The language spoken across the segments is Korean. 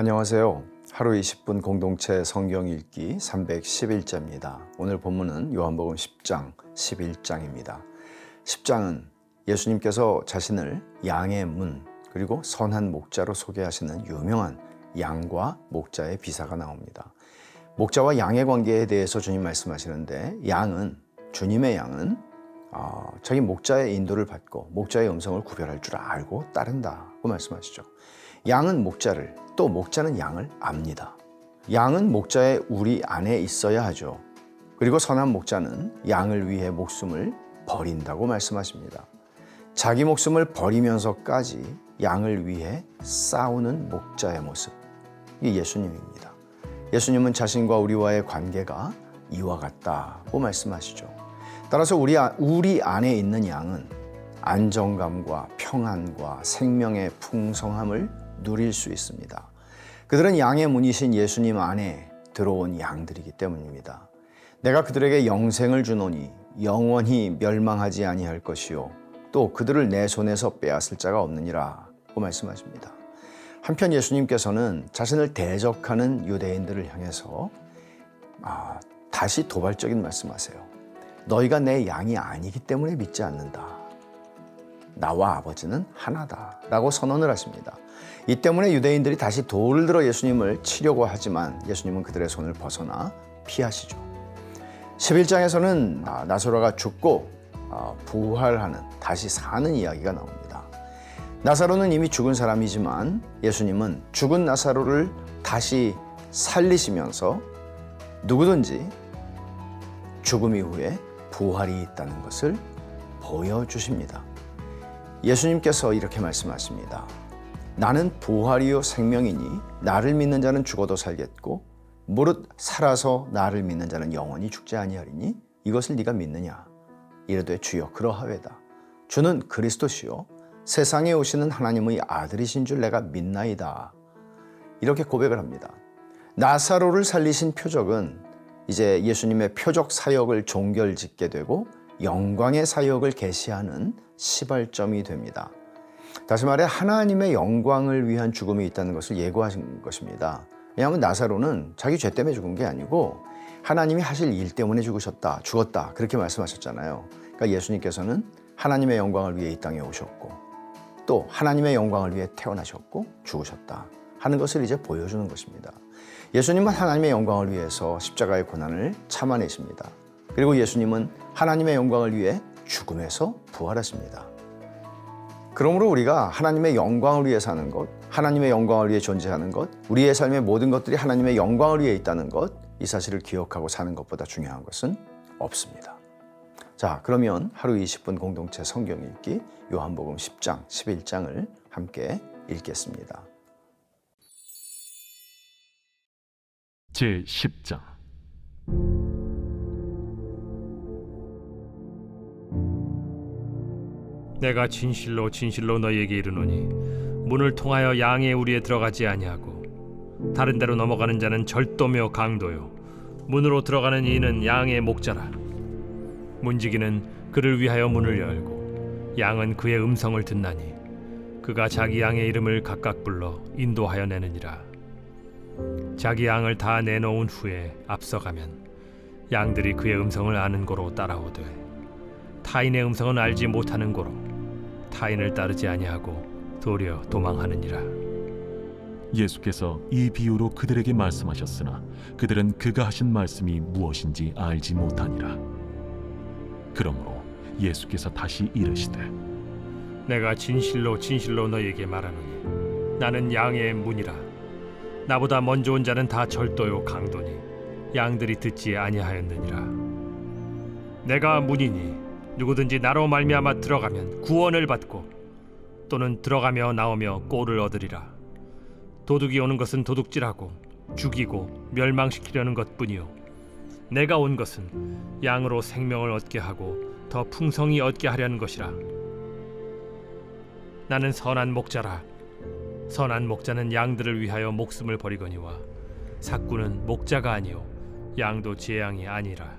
안녕하세요. 하루 20분 공동체 성경 읽기 311자입니다. 오늘 본문은 요한복음 10장 11장입니다. 10장은 예수님께서 자신을 양의 문 그리고 선한 목자로 소개하시는 유명한 양과 목자의 비사가 나옵니다. 목자와 양의 관계에 대해서 주님 말씀하시는데 양은 주님의 양은 어, 자기 목자의 인도를 받고 목자의 음성을 구별할 줄 알고 따른다고 말씀하시죠. 양은 목자를 또 목자는 양을 압니다. 양은 목자의 우리 안에 있어야 하죠. 그리고 선한 목자는 양을 위해 목숨을 버린다고 말씀하십니다. 자기 목숨을 버리면서까지 양을 위해 싸우는 목자의 모습. 이게 예수님입니다. 예수님은 자신과 우리와의 관계가 이와 같다고 말씀하시죠. 따라서 우리, 아- 우리 안에 있는 양은 안정감과 평안과 생명의 풍성함을 누릴 수 있습니다. 그들은 양의 문이신 예수님 안에 들어온 양들이기 때문입니다. 내가 그들에게 영생을 주노니 영원히 멸망하지 아니할 것이요 또 그들을 내 손에서 빼앗을 자가 없느니라고 말씀하십니다. 한편 예수님께서는 자신을 대적하는 유대인들을 향해서 아, 다시 도발적인 말씀하세요. 너희가 내 양이 아니기 때문에 믿지 않는다. 나와 아버지는 하나다. 라고 선언을 하십니다. 이 때문에 유대인들이 다시 돌을 들어 예수님을 치려고 하지만 예수님은 그들의 손을 벗어나 피하시죠. 11장에서는 아, 나사로가 죽고 아, 부활하는 다시 사는 이야기가 나옵니다. 나사로는 이미 죽은 사람이지만 예수님은 죽은 나사로를 다시 살리시면서 누구든지 죽음 이후에 부활이 있다는 것을 보여주십니다. 예수님께서 이렇게 말씀하십니다. 나는 부활이요 생명이니 나를 믿는 자는 죽어도 살겠고 무릇 살아서 나를 믿는 자는 영원히 죽지 아니하리니 이것을 네가 믿느냐 이르되 주여 그러하외다 주는 그리스도시요 세상에 오시는 하나님의 아들이신 줄 내가 믿나이다 이렇게 고백을 합니다. 나사로를 살리신 표적은 이제 예수님의 표적 사역을 종결짓게 되고 영광의 사역을 계시하는 시발점이 됩니다. 다시 말해 하나님의 영광을 위한 죽음이 있다는 것을 예고하신 것입니다. 왜냐하면 나사로는 자기 죄 때문에 죽은 게 아니고 하나님이 하실 일 때문에 죽으셨다, 죽었다 그렇게 말씀하셨잖아요. 그러니까 예수님께서는 하나님의 영광을 위해 이 땅에 오셨고 또 하나님의 영광을 위해 태어나셨고 죽으셨다 하는 것을 이제 보여주는 것입니다. 예수님은 하나님의 영광을 위해서 십자가의 고난을 참아내십니다. 그리고 예수님은 하나님의 영광을 위해 죽음에서 부활하십니다. 그러므로 우리가 하나님의 영광을 위해 사는 것, 하나님의 영광을 위해 존재하는 것, 우리의 삶의 모든 것들이 하나님의 영광을 위해 있다는 것, 이 사실을 기억하고 사는 것보다 중요한 것은 없습니다. 자, 그러면 하루 20분 공동체 성경 읽기 요한복음 10장, 11장을 함께 읽겠습니다. 제 10장 내가 진실로 진실로 너희에게 이르노니 문을 통하여 양의 우리에 들어가지 아니하고 다른 데로 넘어가는 자는 절도며 강도요. 문으로 들어가는 이는 양의 목자라. 문지기는 그를 위하여 문을 열고 양은 그의 음성을 듣나니 그가 자기 양의 이름을 각각 불러 인도하여 내느니라. 자기 양을 다 내놓은 후에 앞서가면 양들이 그의 음성을 아는 고로 따라오되 타인의 음성은 알지 못하는 고로 타인을 따르지 아니하고 도리어 도망하느니라. 예수께서 이 비유로 그들에게 말씀하셨으나 그들은 그가 하신 말씀이 무엇인지 알지 못하니라. 그러므로 예수께서 다시 이르시되 내가 진실로 진실로 너희에게 말하노니 나는 양의 문이라. 나보다 먼저 온 자는 다 절도요 강도니 양들이 듣지 아니하였느니라. 내가 문이니 누구든지 나로 말미암아 들어가면 구원을 받고 또는 들어가며 나오며 꼴을 얻으리라. 도둑이 오는 것은 도둑질하고 죽이고 멸망시키려는 것뿐이요. 내가 온 것은 양으로 생명을 얻게 하고 더 풍성히 얻게 하려는 것이라. 나는 선한 목자라. 선한 목자는 양들을 위하여 목숨을 버리거니와 삭구는 목자가 아니요 양도 제 양이 아니라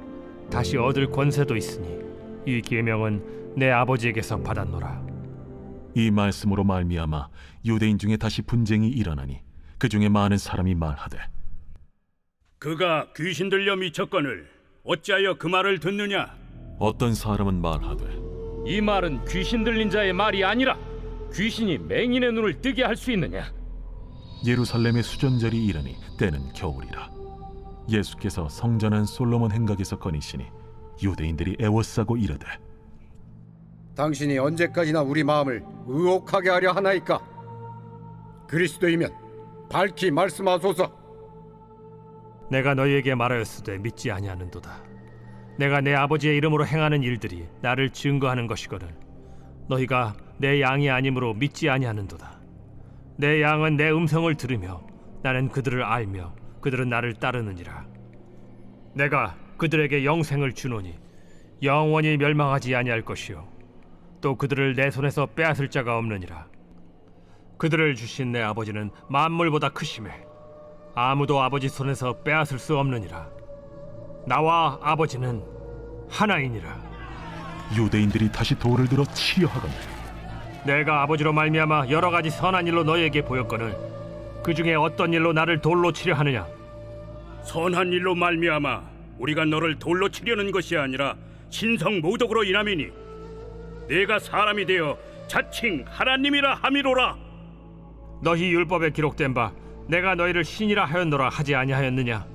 다시 얻을 권세도 있으니 이 계명은 내 아버지에게서 받았노라 이 말씀으로 말미암아 유대인 중에 다시 분쟁이 일어나니 그 중에 많은 사람이 말하되 그가 귀신 들려 미쳤거늘 어찌하여 그 말을 듣느냐? 어떤 사람은 말하되 이 말은 귀신 들린 자의 말이 아니라 귀신이 맹인의 눈을 뜨게 할 수 있느냐? 예루살렘의 수전절이 이르니 때는 겨울이라 예수께서 성전한 솔로몬 행각에서 거니시니 유대인들이 애워싸고 이르되 당신이 언제까지나 우리 마음을 의혹하게 하려 하나이까? 그리스도이면 밝히 말씀하소서. 내가 너희에게 말하였으되 믿지 아니하는도다. 내가 내 아버지의 이름으로 행하는 일들이 나를 증거하는 것이거늘 너희가 내 양이 아니므로 믿지 아니하는도다. 내 양은 내 음성을 들으며 나는 그들을 알며 그들은 나를 따르느니라. 내가 그들에게 영생을 주노니 영원히 멸망하지 아니할 것이요 또 그들을 내 손에서 빼앗을 자가 없느니라. 그들을 주신 내 아버지는 만물보다 크심에 아무도 아버지 손에서 빼앗을 수 없느니라. 나와 아버지는 하나이니라. 유대인들이 다시 돌을 들어 치려 하거늘 내가 아버지로 말미암아 여러 가지 선한 일로 너희에게 보였거늘 그 중에 어떤 일로 나를 돌로 치려 하느냐? 선한 일로 말미암아 우리가 너를 돌로 치려는 것이 아니라 신성 모독으로 인함이니 내가 사람이 되어 자칭 하나님이라 함이로라. 너희 율법에 기록된 바 내가 너희를 신이라 하였노라 하지 아니하였느냐?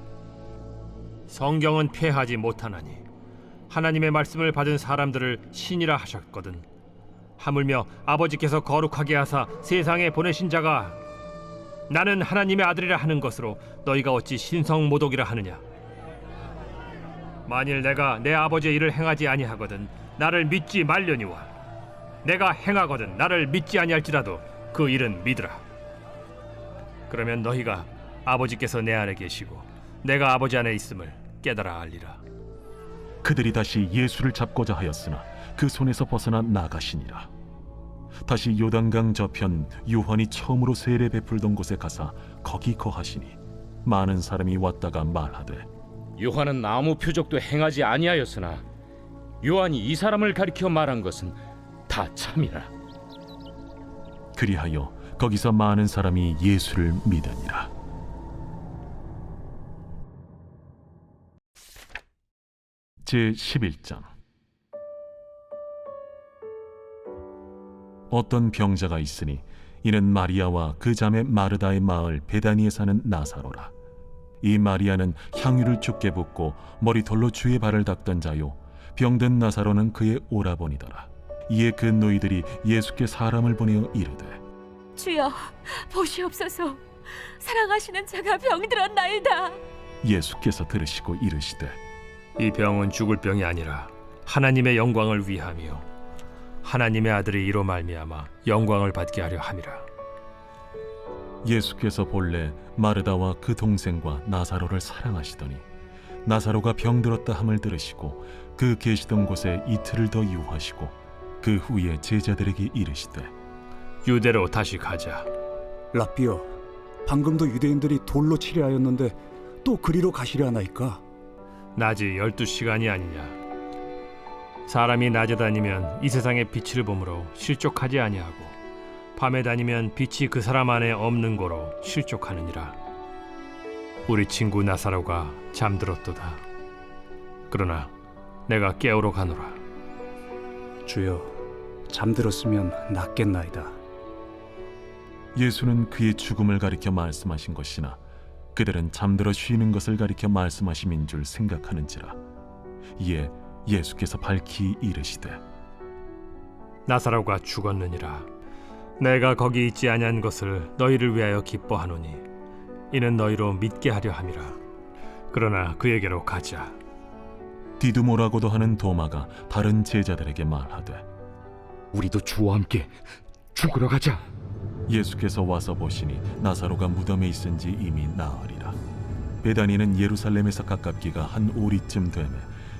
성경은 폐하지 못하나니 하나님의 말씀을 받은 사람들을 신이라 하셨거든. 하물며 아버지께서 거룩하게 하사 세상에 보내신 자가 나는 하나님의 아들이라 하는 것으로 너희가 어찌 신성 모독이라 하느냐? 만일 내가 내 아버지의 일을 행하지 아니하거든 나를 믿지 말려니와 내가 행하거든 나를 믿지 아니할지라도 그 일은 믿으라. 그러면 너희가 아버지께서 내 안에 계시고 내가 아버지 안에 있음을 깨달아 알리라. 그들이 다시 예수를 잡고자 하였으나 그 손에서 벗어나 나가시니라. 다시 요단강 저편 요한이 처음으로 세례 베풀던 곳에 가사 거기 거하시니 많은 사람이 왔다가 말하되 요한은 아무 표적도 행하지 아니하였으나 요한이 이 사람을 가리켜 말한 것은 다 참이라. 그리하여 거기서 많은 사람이 예수를 믿으니라. 제 11장 어떤 병자가 있으니 이는 마리아와 그 자매 마르다의 마을 베다니에 사는 나사로라. 이 마리아는 향유를 죽게 붓고 머리털로 주의 발을 닦던 자요 병든 나사로는 그의 오라버니더라. 이에 그 노이들이 예수께 사람을 보내어 이르되 주여 보시옵소서 사랑하시는 자가 병들었나이다 예수께서 들으시고 이르시되 이 병은 죽을 병이 아니라 하나님의 영광을 위함이요 하나님의 아들이 이로 말미암아 영광을 받게 하려 함이라. 예수께서 본래 마르다와 그 동생과 나사로를 사랑하시더니 나사로가 병들었다 함을 들으시고 그 계시던 곳에 이틀을 더 유하시고 그 후에 제자들에게 이르시되 유대로 다시 가자. 라비어, 방금도 유대인들이 돌로 치려 하였는데 또 그리로 가시려 하나이까? 낮이 열두 시간이 아니냐. 사람이 낮에 다니면 이 세상의 빛을 보므로 실족하지 아니하고 밤에 다니면 빛이 그 사람 안에 없는 거로 실족하느니라. 우리 친구 나사로가 잠들었도다. 그러나 내가 깨우러 가노라. 주여, 잠들었으면 낫겠나이다. 예수는 그의 죽음을 가리켜 말씀하신 것이나 그들은 잠들어 쉬는 것을 가리켜 말씀하심인 줄 생각하는지라 이에 예수께서 밝히 이르시되 나사로가 죽었느니라 내가 거기 있지 아니한 것을 너희를 위하여 기뻐하노니 이는 너희로 믿게 하려 함이라 그러나 그에게로 가자 디두모라고도 하는 도마가 다른 제자들에게 말하되 우리도 주와 함께 죽으러 가자. 예수께서 와서 보시니 나사로가 무덤에 있은 지 이미 나으리라. 베다니는 예루살렘에서 가깝기가 한 오리쯤 되매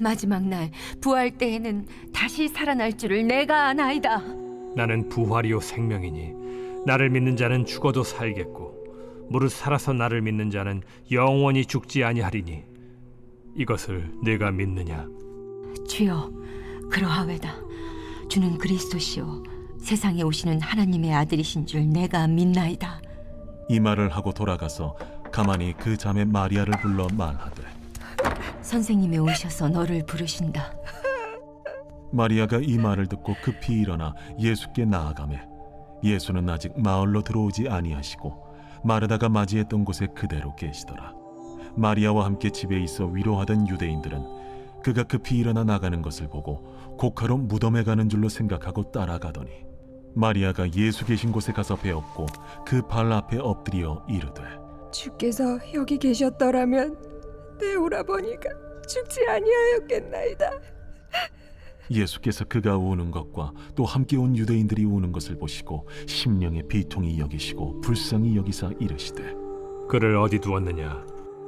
마지막 날 부활 때에는 다시 살아날 줄을 내가 아나이다. 나는 부활이요 생명이니 나를 믿는 자는 죽어도 살겠고 무릇 살아서 나를 믿는 자는 영원히 죽지 아니하리니 이것을 내가 믿느냐 주여 그러하외다. 주는 그리스도시요 세상에 오시는 하나님의 아들이신 줄 내가 믿나이다. 이 말을 하고 돌아가서 가만히 그 자매 마리아를 불러 말하되 선생님이 오셔서 너를 부르신다. 마리아가 이 말을 듣고 급히 일어나 예수께 나아가매 예수는 아직 마을로 들어오지 아니하시고 마르다가 맞이했던 곳에 그대로 계시더라 마리아와 함께 집에 있어 위로하던 유대인들은 그가 급히 일어나 나가는 것을 보고 곡하러 무덤에 가는 줄로 생각하고 따라가더니 마리아가 예수 계신 곳에 가서 배웠고 그 발 앞에 엎드려 이르되 주께서 여기 계셨더라면 내 오라버니가 죽지 아니하였겠나이다. 예수께서 그가 우는 것과 또 함께 온 유대인들이 우는 것을 보시고 심령의 비통이 여기시고 불쌍히 여기사 이르시되 그를 어디 두었느냐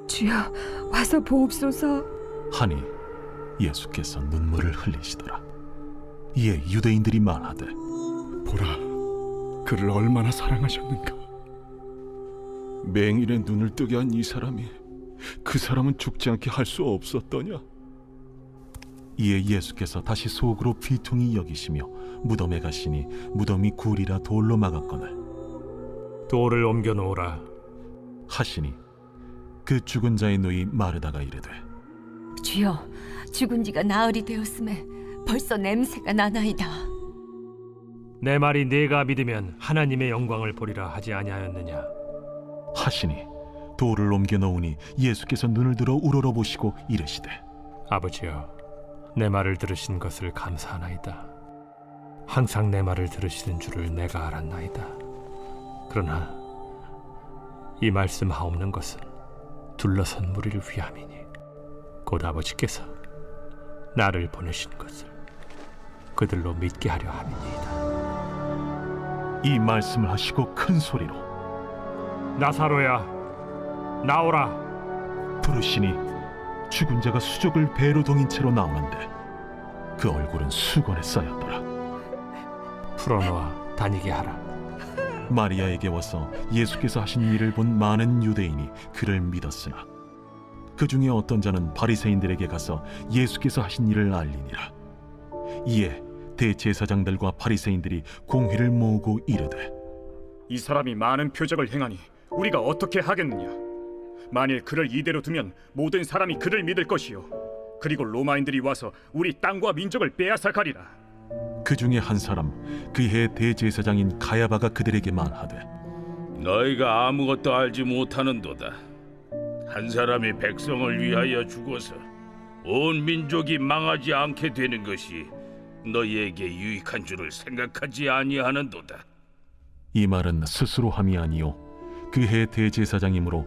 주여 와서 보옵소서. 하니 예수께서 눈물을 흘리시더라 이에 유대인들이 말하되 보라, 그를 얼마나 사랑하셨는가. 맹인의 눈을 뜨게 한 이 사람이 그 사람은 죽지 않게 할 수 없었더냐? 이에 예수께서 다시 속으로 비통히 여기시며 무덤에 가시니 무덤이 굴이라 돌로 막았거늘. 돌을 옮겨 놓으라. 하시니 그 죽은 자의 누이 마르다가 이르되 주여 죽은 지가 나흘이 되었음에 벌써 냄새가 나나이다. 내 말이 네가 믿으면 하나님의 영광을 보리라 하지 아니하였느냐? 하시니 돌을 옮겨 놓으니 예수께서 눈을 들어 우러러 보시고 이르시되 아버지여 내 말을 들으신 것을 감사하나이다. 항상 내 말을 들으시는 줄을 내가 알았나이다. 그러나 이 말씀 하옵는 것은 둘러선 무리를 위함이니 곧 아버지께서 나를 보내신 것을 그들로 믿게 하려 함이니이다. 이 말씀을 하시고 큰 소리로 나사로야 나오라. 부르시니 죽은 자가 수족을 배로 동인 채로 나오는데 그 얼굴은 수건에 쌓였더라. 풀어놓아 다니게 하라. 마리아에게 와서 예수께서 하신 일을 본 많은 유대인이 그를 믿었으나 그 중에 어떤 자는 바리새인들에게 가서 예수께서 하신 일을 알리니라. 이에 대제사장들과 바리새인들이 공회를 모으고 이르되 이 사람이 많은 표적을 행하니 우리가 어떻게 하겠느냐? 만일 그를 이대로 두면 모든 사람이 그를 믿을 것이요. 그리고 로마인들이 와서 우리 땅과 민족을 빼앗아 가리라. 그 중에 한 사람 그 해 대제사장인 가야바가 그들에게 말하되 너희가 아무것도 알지 못하는도다. 한 사람이 백성을 위하여 죽어서 온 민족이 망하지 않게 되는 것이 너희에게 유익한 줄을 생각하지 아니하는도다. 이 말은 스스로 함이 아니요 그 해 대제사장이므로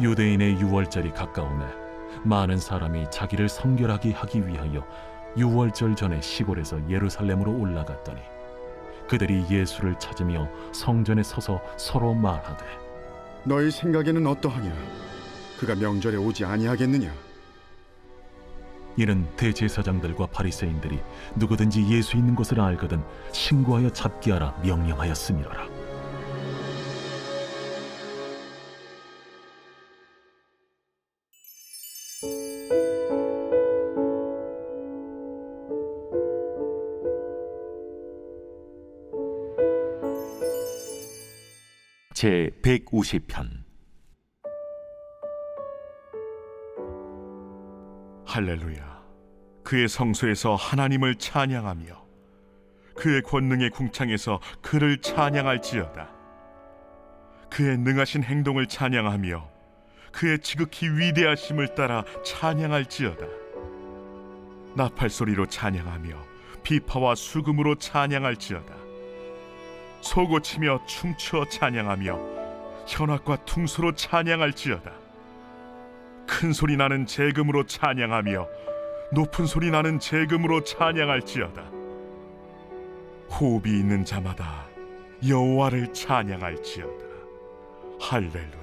유대인의 유월절이 가까우매 많은 사람이 자기를 성결하게 하기 위하여 유월절 전에 시골에서 예루살렘으로 올라갔더니 그들이 예수를 찾으며 성전에 서서 서로 말하되 너희 생각에는 어떠하냐? 그가 명절에 오지 아니하겠느냐? 이는 대제사장들과 바리새인들이 누구든지 예수 있는 것을 알거든 신고하여 잡게 하라 명령하였음이로라. 제 150편 할렐루야. 그의 성소에서 하나님을 찬양하며 그의 권능의 궁창에서 그를 찬양할지어다. 그의 능하신 행동을 찬양하며 그의 지극히 위대하심을 따라 찬양할지어다. 나팔 소리로 찬양하며 비파와 수금으로 찬양할지어다. 소고치며 춤추어 찬양하며 현악과 퉁소로 찬양할지어다. 큰 소리 나는 재금으로 찬양하며 높은 소리 나는 재금으로 찬양할지어다. 호흡이 있는 자마다 여호와를 찬양할지어다. 할렐루야.